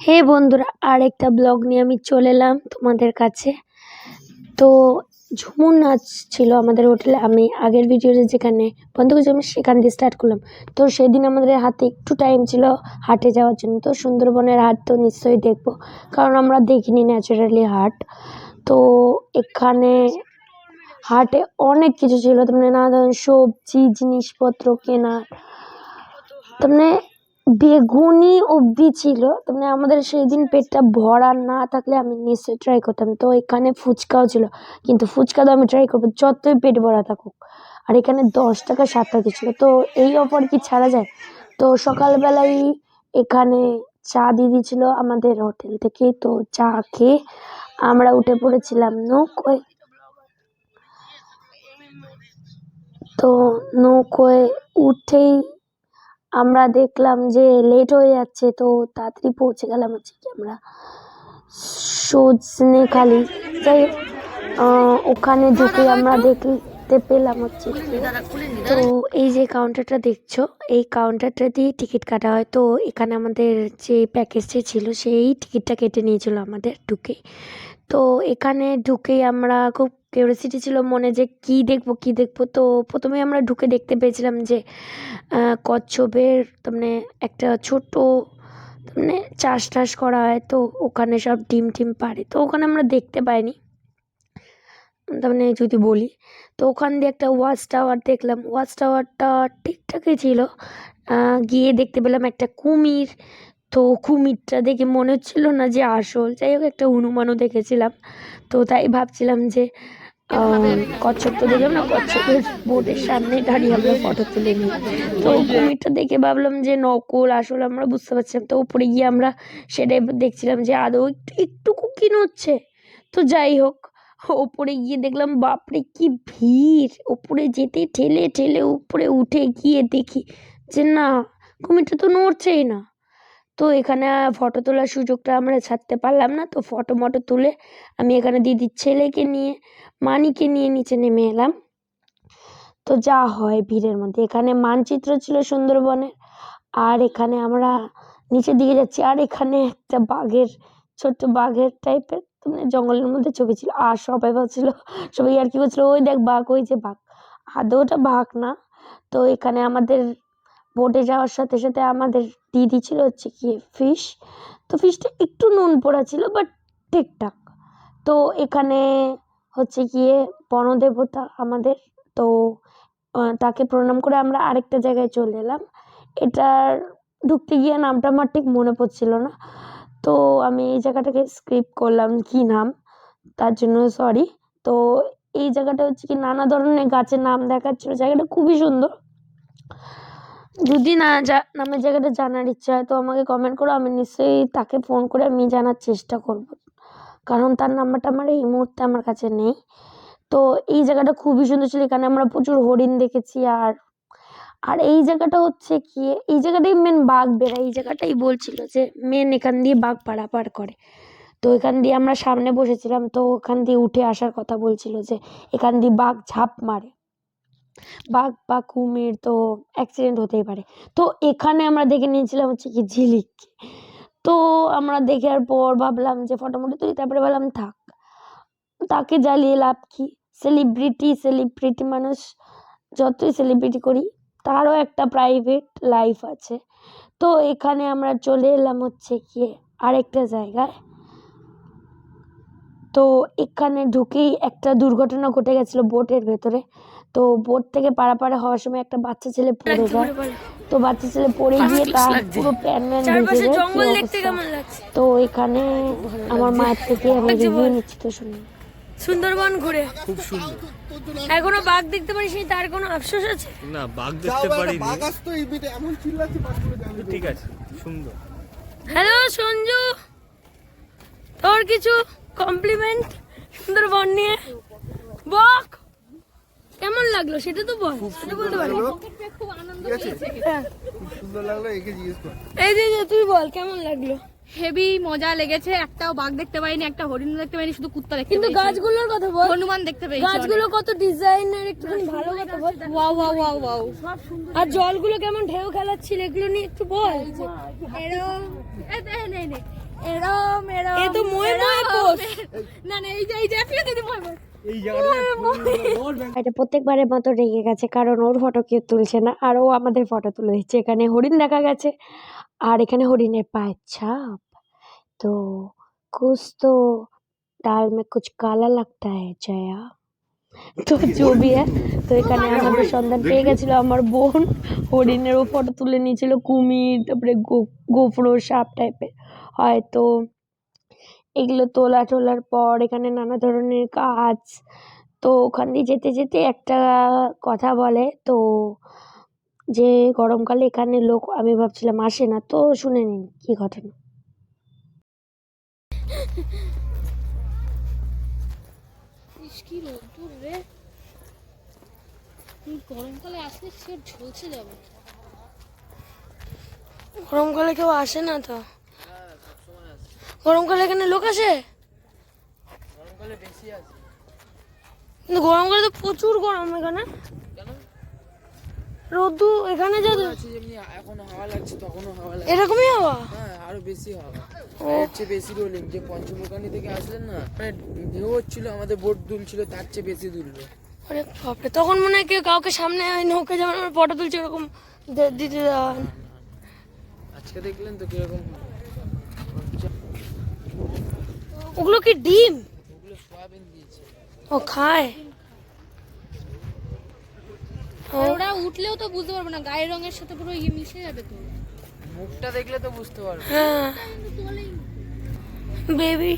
হে বন্ধুরা আর একটা ব্লগ নিয়ে আমি চলে এলাম তোমাদের কাছে। তো ঝুমুর নাচ ছিল আমাদের হোটেলে, আমি আগের ভিডিওতে যেখানে বন্ধ করেছি আমি সেখান দিয়ে স্টার্ট করলাম। তো সেদিন আমাদের হাতে একটু টাইম ছিল হাটে যাওয়ার জন্য, তো সুন্দরবনের হাট তো নিশ্চয়ই দেখব, কারণ আমরা দেখিনি ন্যাচারালি হাট। তো এখানে হাটে অনেক কিছু ছিল তার মানে নানা ধরনের সবজি, জিনিসপত্র কেনার তার মানে বেগুনি অবধি ছিল। মানে আমাদের সেই দিন পেটটা ভরা না থাকলে আমি নিশ্চয়ই ট্রাই করতাম। তো এখানে ফুচকাও ছিল। কিন্তু ফুচকা তো আমি ট্রাই করব, যতই পেট ভরা থাকুক। আর এখানে দশ টাকা, সাত টাকা ছিল। তো এই অফার কি ছাড়া যায়? তো সকালবেলায় এখানে চা দিয়ে দিয়েছিল আমাদের হোটেল থেকে। তো চা খেয়ে আমরা উঠে পড়েছিলাম নৌকোয়। তো নৌকোয় উঠেই আমরা দেখলাম যে লেট হয়ে যাচ্ছে, তো তাড়াতাড়ি পৌঁছে গেলাম হচ্ছে কি আমরা সজনেখালি। যাই ওখানে ঢুকে আমরা দেখতে পেলাম হচ্ছে তো এই যে কাউন্টারটা দেখছ এই কাউন্টারটা দিয়ে টিকিট কাটা হয়। তো এখানে আমাদের যে প্যাকেজটা ছিল সেই টিকিটটা কেটে নিয়েছিল আমাদের ঢুকে। তো এখানে ঢুকেই আমরা খুব কিউরিয়াসিটি ছিল মনে যে কি দেখব কি দেখব। তো প্রথমে আমরা ঢুকে দেখতে পেয়েছিলাম যে কচ্ছপের মানে একটা ছোট মানে চাষ টাস করা হয়। তো ওখানে সব ডিম টিম পারে তো ওখানে আমরা দেখতে পাইনি। মানে যদি বলি, তো ওখান দিয়ে একটা ওয়াচ টাওয়ার দেখলাম। ওয়াচ টাওয়ারটা ঠিকঠাকই ছিল। গিয়ে দেখতে পেলাম একটা কুমির। তো কুমিরটা দেখে মনে হচ্ছিল না যে আসল। যাই হোক, একটা হনুমানও দেখেছিলাম। তো তাই ভাবছিলাম যে কচ্ছপ তো দেখলাম না, কচ্ছপের বোর্ডের সামনে দাঁড়িয়ে আমরা ফটো তুলে নিই। তো কুমিরটা দেখে ভাবলাম যে নকল, আসল আমরা বুঝতে পারছিলাম। তো উপরে গিয়ে আমরা সেটাই দেখছিলাম যে আদৌ একটু, একটুকু কি হচ্ছে তো যাই হোক ওপরে গিয়ে দেখলাম, বাপরে, কি ভিড়। ওপরে যেতে ঠেলে ঠেলে উপরে উঠে গিয়ে দেখি যে না কুমিরটা তো নড়ছেই না। তো এখানে ফটো তোলার সুযোগটা আমরা ছাড়তে পারলাম না, তো ফটো মটো তুলে আমি এখানে দিদির ছেলেকে নিয়ে, মানিকে নিয়ে নিচে নেমে এলাম। তো যা হয় ভিড়ের মধ্যে। এখানে মানচিত্র ছিল সুন্দরবনের, আর এখানে আমরা নিচের দিকে যাচ্ছি, আর এখানে একটা বাঘের, ছোট্ট বাঘের টাইপের মানে জঙ্গলের মধ্যে ছবি ছিল, আর সবাই ভাবছিল, সবাই আর কি করছিল, ওই দেখ বাঘ, ওই যে বাঘ। আদৌ ওটা বাঘ না। তো এখানে আমাদের বোটে যাওয়ার সাথে সাথে আমাদের দিদি ছিল হচ্ছে কি ফিশ তো ফিশটা একটু নুন পড়া ছিল বাট ঠিকঠাক। তো এখানে হচ্ছে গিয়ে বনদেবতা আমাদের, তো তাকে প্রণাম করে আমরা আরেকটা জায়গায় চলে এলাম। এটার ঢুকতে গিয়ে নামটা আমার ঠিক মনে পড়ছিল না। তো আমি এই জায়গাটাকে স্কিপ করলাম কি নাম? তার জন্য সরি তো এই জায়গাটা হচ্ছে কি নানা ধরনের গাছের নাম দেখাচ্ছিল। জায়গাটা খুবই সুন্দর। যদি না যা নামের জায়গাটা জানার ইচ্ছা হয় তো আমাকে কমেন্ট করো। আমি নিশ্চয়ই তাকে ফোন করে আমি জানার চেষ্টা করব। কারণ তার নাম্বারটা আমার এই মুহূর্তে আমার কাছে নেই। তো এই জায়গাটা খুবই সুন্দর ছিল। এখানে আমরা প্রচুর হরিণ দেখেছি আর আর এই জায়গাটা হচ্ছে কি? এই জায়গাটাই মেন বাঘ বেড়ায় এই জায়গাটাই বলছিল যে মেন এখান দিয়ে বাঘ পারাপার করে। তো এখান দিয়ে আমরা সামনে বসেছিলাম, তো ওখান দিয়ে উঠে আসার কথা বলছিল যে এখান দিয়ে বাঘ ঝাঁপ মারে। বাঘ বা কুমির তো অ্যাক্সিডেন্ট হতেই পারে। তো এখানে আমরা দেখে নিয়েছিলাম হচ্ছে কি ঝিলিক। তো আমরা দেখার পর ভাবলাম যে ফটো মটো তুলি, তারপরে ভাবলাম থাক। তাকে জ্বালিয়ে লাভ কি? সেলিব্রিটি সেলিব্রিটি মানুষ, যতই সেলিব্রিটি করি তারও একটা প্রাইভেট লাইফ আছে। তো এখানে আমরা চলে এলাম হচ্ছে গিয়ে আরেকটা জায়গায়। তো এখানে ঢুকেই একটা দুর্ঘটনা ঘটে গেছিল বোটের ভেতরে। তো বোট থেকে পারাপারে হওয়ার সময় একটা বাচ্চা ছেলে পড়ে যায়। তো বাচ্চা ছেলে পড়ে গিয়ে তার পুরো প্যান ম্যান যায়। তো এখানে আমার মায়ের থেকে আমি রিভিউ নিচ্ছি তো শুনি সুন্দরবন ঘুরে। খুব সুন্দর। এখনও বাঘ দেখতে পারিসনি? তার কোনো আফসোস আছে? না বাঘ দেখতে পারিনি। বাঘ আসতো এই বেটে। এমন চিল্লাচ্ছে ঠিক আছে সুন্দর। হ্যালো সঞ্জু। তোর কিছু কমপ্লিমেন্ট সুন্দরবন নিয়ে? বক! কেমন লাগল? সেটা তো বল। সেটা বলতে পারি আছে? খুব সুন্দর লাগল একে জিজ্ঞেস কর। এই যে তুই বল কেমন লাগল? হেভি মজা লেগেছে। একটাও বাঘ দেখতে পাইনি একটা হরিণ দেখতে পাইনি শুধু কুত্তা দেখতে কিন্তু গাছগুলোর কথা বল। হনুমান দেখতে পেয়েছি গাছগুলো কত ডিজাইনের একটুখানি ভালো কথা বল। Wow wow wow wow. আর জলগুলো কেমন ঢেউ খেলাচ্ছিল এগুলো নিয়ে একটু বল। এরম এই দে, নে, নে। এরম এরম এ তো ময়ে ময়ে। পোষ। না না এই যে এই যে ফিরে দিদি এই জায়গাটা এটা প্রত্যেকবারের মতো রেগে গেছে কারণ ওর ফটো কেউ তুলছে না আর ও আমাদের ফটো তুলে দিচ্ছে। এখানে হরিণ দেখা গেছে। আর এখানে হরিণের পায়ের ছাপ তো कुछ तो दाल में कुछ काला लगता है जया তো जो भी है তো এখানে আমাদের সন্ধান পেয়ে গেছিল আমার বোন হরিণেরও ফটো তুলে নিয়েছিল কুমির তারপরে গো- গোফরো সাপ টাইপের হয়তো এগুলো তোলা টোলার পর এখানে নানা ধরনের গাছ তো ওখান দিয়ে যেতে যেতে একটা কথা বলে তো যে গরমকালে এখানে লোক আমি ভাবছিলাম আসে না তো শুনে নিন কি ঘটনা। কি রোদ্দুর রে। গরমকালে আসলে সে ঝলসে যাবে। গরমকালে কেউ আসে না তো? গরমকালে এখানে লোক আসে। কিন্তু গরমকালে তো প্রচুর গরম এখানে। রোদু এখানে যা যেমনি এখন হাওয়া লাগছে তখনও হাওয়া লাগছে। এরকমই হাওয়া? হ্যাঁ আরও বেশি হাওয়া। আর এর চেয়ে বেশি রোলিং যে পঞ্চমুখানি থেকে আসলেন না মানে ঢেউ হচ্ছিল আমাদের বোট দুলছিল তার চেয়ে বেশি দুলবে। অনেক বাপরে তখন মনে হয় কেউ কাউকে সামনে নৌকে যেমন আমরা ফটো তুলছি ওরকম দিতে দেওয়া। আজকে দেখলেন তো কীরকম? ওগুলো কি ডিম? ওগুলো সোয়াবিন দিয়েছে। ও খায়? আর উঠলেও তো বুঝতে পারব না গায়ের রঙের সাথে পুরো ইয়ে মিশে যাবে তো। মুখটা দেখলে তো বুঝতে পারব। হ্যাঁ। বেবি